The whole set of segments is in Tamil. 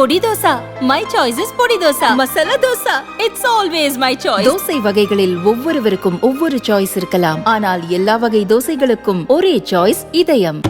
பொடி dosa. My choice is podi dosa. Masala dosa. It's always my choice dosa வகைகளில் ஒவ்வொருவருக்கும் ஒவ்வொரு சாய்ஸ் இருக்கலாம். ஆனால் எல்லா வகை தோசைகளுக்கும் ஒரே சாய்ஸ் இதயம்.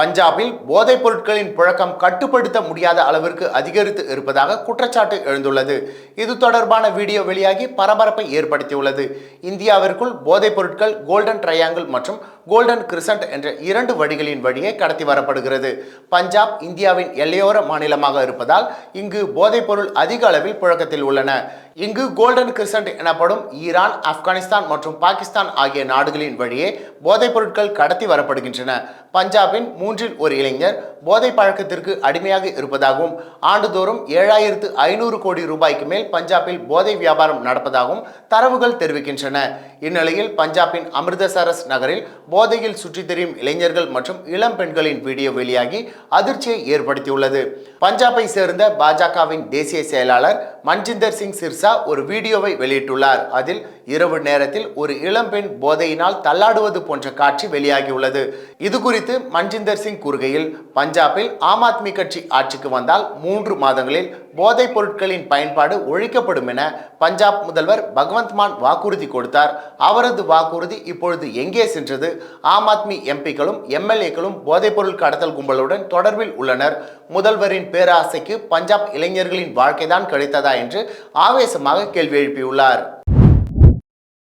பஞ்சாபில் போதைப் பொருட்களின் புழக்கம் கட்டுப்படுத்த முடியாத அளவிற்கு அதிகரித்து இருப்பதாக குற்றச்சாட்டு எழுந்துள்ளது. இது தொடர்பான வீடியோ வெளியாகி பரபரப்பை ஏற்படுத்தியுள்ளது. இந்தியாவிற்குள் போதைப் பொருட்கள் கோல்டன் ட்ரையாங்கிள் மற்றும் கோல்டன் கிரிசன்ட் என்ற இரண்டு வழிகளின் வழியே கடத்தி வரப்படுகிறது. பஞ்சாப் இந்தியாவின் எல்லையோர மாநிலமாக இருப்பதால் இங்கு போதைப்பொருள் அதிக அளவில் புழக்கத்தில் உள்ளன. இங்கு கோல்டன் கிரிசன்ட் எனப்படும் ஈரான் ஆப்கானிஸ்தான் மற்றும் பாகிஸ்தான் ஆகிய நாடுகளின் வழியே போதைப் பொருட்கள் கடத்தி வரப்படுகின்றன. பஞ்சாபின் மூன்றில் ஒரு இளைஞர் போதை பழக்கத்திற்கு அடிமையாக இருப்பதாகவும் ஆண்டுதோறும் ஏழாயிரத்து ஐநூறு கோடி ரூபாய்க்கு மேல் பஞ்சாபில் போதை வியாபாரம் நடப்பதாகவும் தரவுகள் தெரிவிக்கின்றன. இந்நிலையில் பஞ்சாபின் அமிர்தசரஸ் நகரில் போதையில் சுற்றித் திரியும் இளைஞர்கள் மற்றும் இளம் பெண்களின் வீடியோ வெளியாகி அதிர்ச்சியை ஏற்படுத்தியுள்ளது. பஞ்சாபை சேர்ந்த பாஜகவின் தேசிய செயலாளர் மன்ஜிந்தர் சிங் சிர்சா ஒரு வீடியோவை வெளியிட்டுள்ளார். அதில் இரவு நேரத்தில் ஒரு இளம்பெண் போதையினால் தள்ளாடுவது போன்ற காட்சி வெளியாகியுள்ளது. இது குறித்து மன்ஜிந்தர் சிங் கூறுகையில் பஞ்சாபில் ஆம் ஆத்மி கட்சி ஆட்சிக்கு வந்தால் மூன்று மாதங்களில் போதைப் பொருட்களின் பயன்பாடு ஒழிக்கப்படும் என பஞ்சாப் முதல்வர் பகவந்த் மான் வாக்குறுதி கொடுத்தார். அவரது வாக்குறுதி இப்பொழுது எங்கே சென்றது? ஆம் ஆத்மி எம்பிக்களும் எம்எல்ஏக்களும் போதைப்பொருள் கடத்தல் கும்பலுடன் தொடர்பில் உள்ளனர். முதல்வரின் பேராசைக்கு பஞ்சாப் இளைஞர்களின் வாழ்க்கைதான் கிடைத்ததா என்று ஆவேசமாக கேள்வி எழுப்பியுள்ளார்.